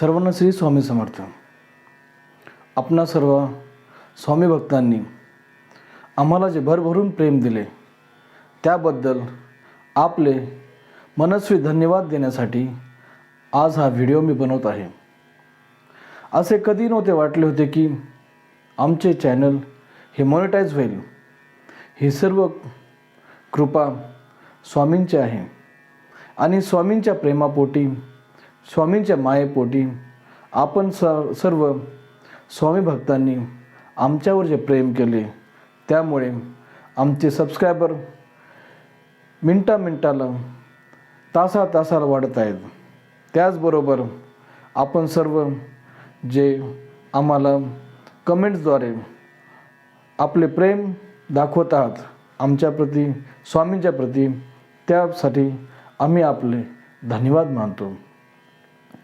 सर्वांना श्री स्वामी समर्थ. आपणा सर्व स्वामी भक्तांनी आम्हाला जे भरभरून प्रेम दिले त्याबद्दल आपले मनस्वी धन्यवाद देण्यासाठी आज हा व्हिडिओ मी बनवत आहे. असे कधी नव्हते वाटले होते की आमचे चॅनल हे मॉनिटाईज होईल. ही सर्व कृपा स्वामींची आहे. आणि स्वामींच्या प्रेमापोटी स्वामींच्या मायेपोटी आपण स सर्व स्वामी भक्तांनी आमच्यावर जे प्रेम केले त्यामुळे आमचे सबस्क्रायबर मिनटा मिनटाला तासा तासाला वाढत आहेत. त्याचबरोबर आपण सर्व जे आम्हाला कमेंट्सद्वारे आपले प्रेम दाखवत आहात आमच्याप्रती स्वामींच्या प्रती त्यासाठी आम्ही आपले धन्यवाद मानतो.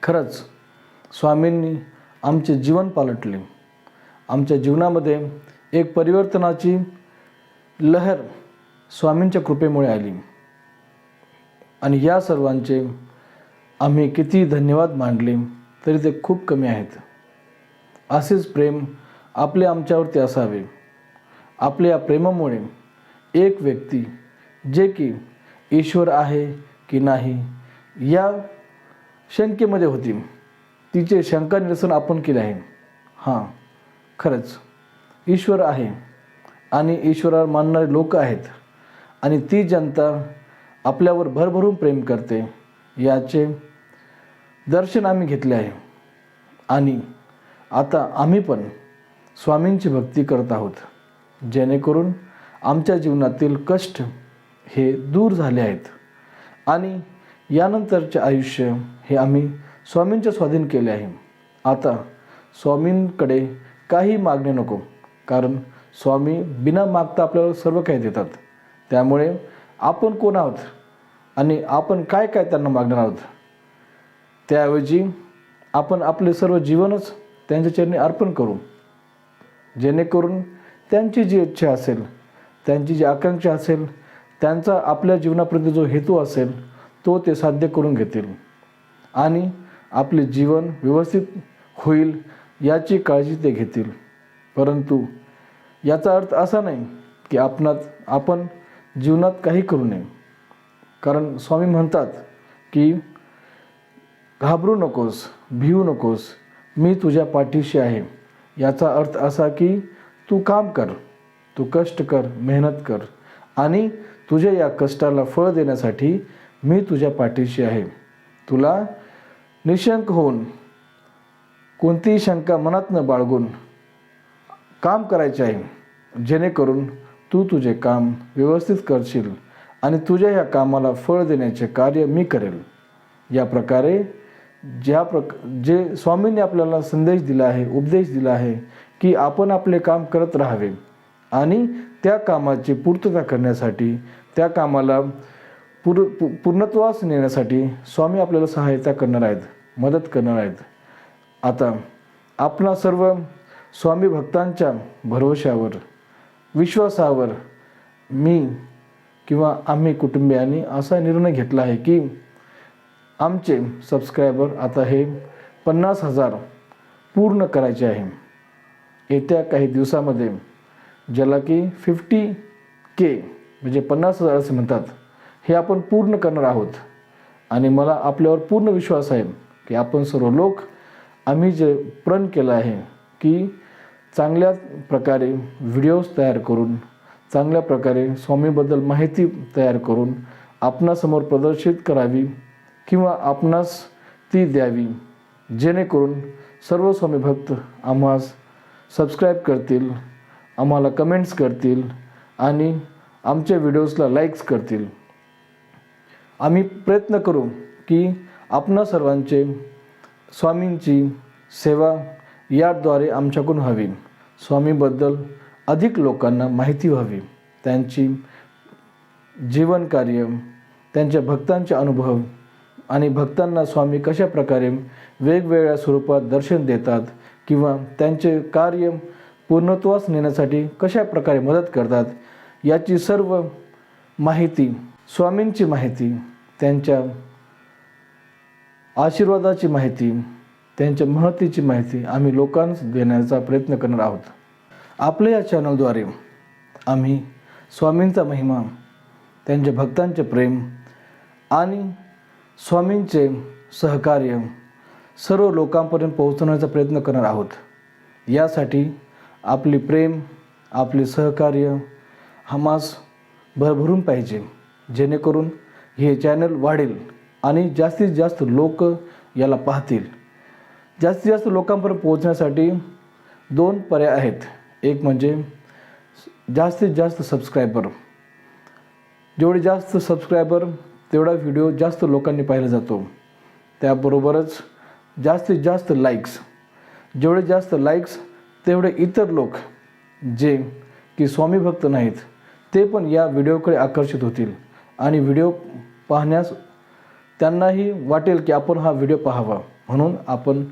खरंच स्वामींनी आमचे जीवन पालटले. आमच्या जीवनामध्ये एक परिवर्तनाची लहर स्वामींच्या कृपेमुळे आली. आणि या सर्वांचे आम्ही किती धन्यवाद मांडले तरी ते खूप कमी आहेत. असेच प्रेम आपले आमच्यावरती असावे. आपल्या या प्रेमामुळे एक व्यक्ती जे की ईश्वर आहे की नाही या शंकेमध्ये होती. तिचे शंका निरसन आपण केले आहे. हां खरंच. ईश्वर आहे आणि ईश्वरावर मानणारे लोक आहेत आणि ती जनता आपल्यावर भरभरून प्रेम करते याचे दर्शन आम्ही घेतले आहे. आणि आता आम्ही पण स्वामींची भक्ती करत आहोत जेणेकरून आमच्या जीवनातील कष्ट हे दूर झाले आहेत. आणि यानंतरचे आयुष्य हे आम्ही स्वामींच्या स्वाधीन केले आहे. आता स्वामींकडे काही मागणे नको कारण स्वामी बिना मागता आपल्याला सर्व काही देतात. त्यामुळे आपण कोण आहोत आणि आपण काय काय त्यांना मागणार आहोत? त्याऐवजी आपण आपले सर्व जीवनच त्यांच्या चरणी अर्पण करू. जेणेकरून त्यांची जी इच्छा असेल त्यांची जी आकांक्षा असेल त्यांचा आपल्या जीवनाप्रती जो हेतू असेल तो ते साध्य करून घेतील. आणि आपले जीवन व्यवस्थित होईल याची काळजी ते घेतील. परंतु याचा अर्थ असा नाही की आपणात आपण जीवनात काही करू नये. कारण स्वामी म्हणतात की घाबरू नकोस भिवू नकोस मी तुझ्या पाठीशी आहे. याचा अर्थ असा की तू काम कर तू कष्ट कर मेहनत कर आणि तुझ्या या कष्टाला फळ देण्यासाठी मी तुझ्या पाठीशी आहे. तुला निशंक होऊन कोणतीही शंका मनात न बाळगून काम करायचे आहे. जेणेकरून तू तुझे काम व्यवस्थित करशील आणि तुझ्या या कामाला फळ देण्याचे कार्य मी करेल. या प्रकारे ज्या प्रक जे स्वामींनी आपल्याला संदेश दिला आहे उपदेश दिला आहे की आपण आपले काम करत राहावे आणि त्या कामाची पूर्तता करण्यासाठी त्या कामाला पूर पूर्णत्वास नेण्यासाठी स्वामी आपल्याला सहायता करणार आहेत मदत करणार आहेत. आता आपणा सर्व स्वामी भक्तांच्या भरोशावर विश्वासावर मी किंवा आम्ही कुटुंबियांनी असा निर्णय घेतला आहे की आमचे सबस्क्रायबर आता हे पन्नास हजार पूर्ण करायचे आहे. येत्या काही दिवसामध्ये ज्याला की फिफ्टी के म्हणजे पन्नास हजार असे म्हणतात. हे आपण पूर्ण करणार आहोत. आणि मला आपल्यावर पूर्ण विश्वास आहे की आपण सर्व लोक आम्ही जे प्रण केलं आहे की चांगल्या प्रकारे व्हिडिओज तयार करून चांगल्या प्रकारे स्वामीबद्दल माहिती तयार करून आपणासमोर प्रदर्शित करावी किंवा आपणास ती द्यावी जेणेकरून सर्व स्वामी भक्त आम्हास सबस्क्राईब करतील आम्हाला कमेंट्स करतील आणि आमच्या व्हिडिओजला लाईक्स करतील. आम्ही प्रयत्न करू की आपणा सर्वांचे स्वामींची सेवा याद्वारे आमच्याकडून व्हावी स्वामीबद्दल अधिक लोकांना माहिती व्हावी. त्यांची जीवनकार्य त्यांच्या भक्तांचे अनुभव आणि भक्तांना स्वामी कशा प्रकारे वेगवेगळ्या स्वरूपात दर्शन देतात किंवा त्यांचे कार्य पूर्णत्वास नेण्यासाठी कशा प्रकारे मदत करतात याची सर्व माहिती स्वामींची माहिती त्यांच्या आशीर्वादाची माहिती त्यांच्या महत्त्वाची माहिती आम्ही लोकांस देण्याचा प्रयत्न करणार आहोत. आपल्या या चॅनलद्वारे आम्ही स्वामींचा महिमा त्यांच्या भक्तांचे प्रेम आणि स्वामींचे सहकार्य सर्व लोकांपर्यंत पोहोचवण्याचा प्रयत्न करणार आहोत. यासाठी आपली प्रेम आपले सहकार्य हमास भरभरून पाहिजे. जेणेकरून हे चॅनल वाढेल आणि जास्तीत जास्त लोक याला पाहतील. जास्तीत जास्त लोकांपर्यंत पोहोचण्यासाठी दोन पर्याय आहेत. एक म्हणजे जास्तीत जास्त सबस्क्रायबर जेवढे जास्त सबस्क्रायबर तेवढा व्हिडिओ जास्त लोकांनी पाहिला जातो. त्याबरोबरच जास्तीत जास्त लाईक्स जेवढे जास्त लाईक्स तेवढे इतर लोक जे की स्वामी भक्त नाहीत ते पण या व्हिडिओकडे आकर्षित होतील. आणि व्हिडिओ पाहण्यास त्यांनाही वाटेल की आपण हा व्हिडिओ पाहावा. म्हणून आपण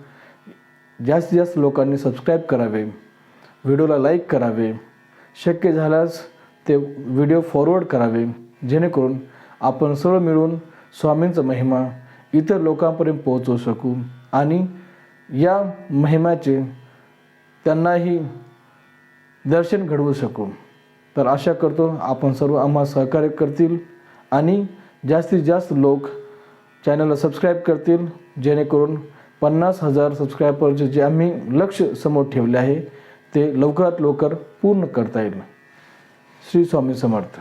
जास्तीत जास्त लोकांनी सबस्क्राईब करावे व्हिडिओला लाईक करावे शक्य झाल्यास ते व्हिडिओ फॉरवर्ड करावे जेणेकरून आपण सर्व मिळून स्वामींचा महिमा इतर लोकांपर्यंत पोहोचवू शकू आणि या महिमाचे त्यांनाही दर्शन घडवू शकू. तर आशा करतो आपण सर्व आम्हा सहकार्य करतील. आणि जास्तीत जास्त लोक चॅनलला सबस्क्राईब करतील जेणेकरून पन्नास हजार सबस्क्रायबरचे जे आम्ही लक्ष समोर ठेवले आहे ते लवकरात लवकर पूर्ण करता येईल. श्री स्वामी समर्थ.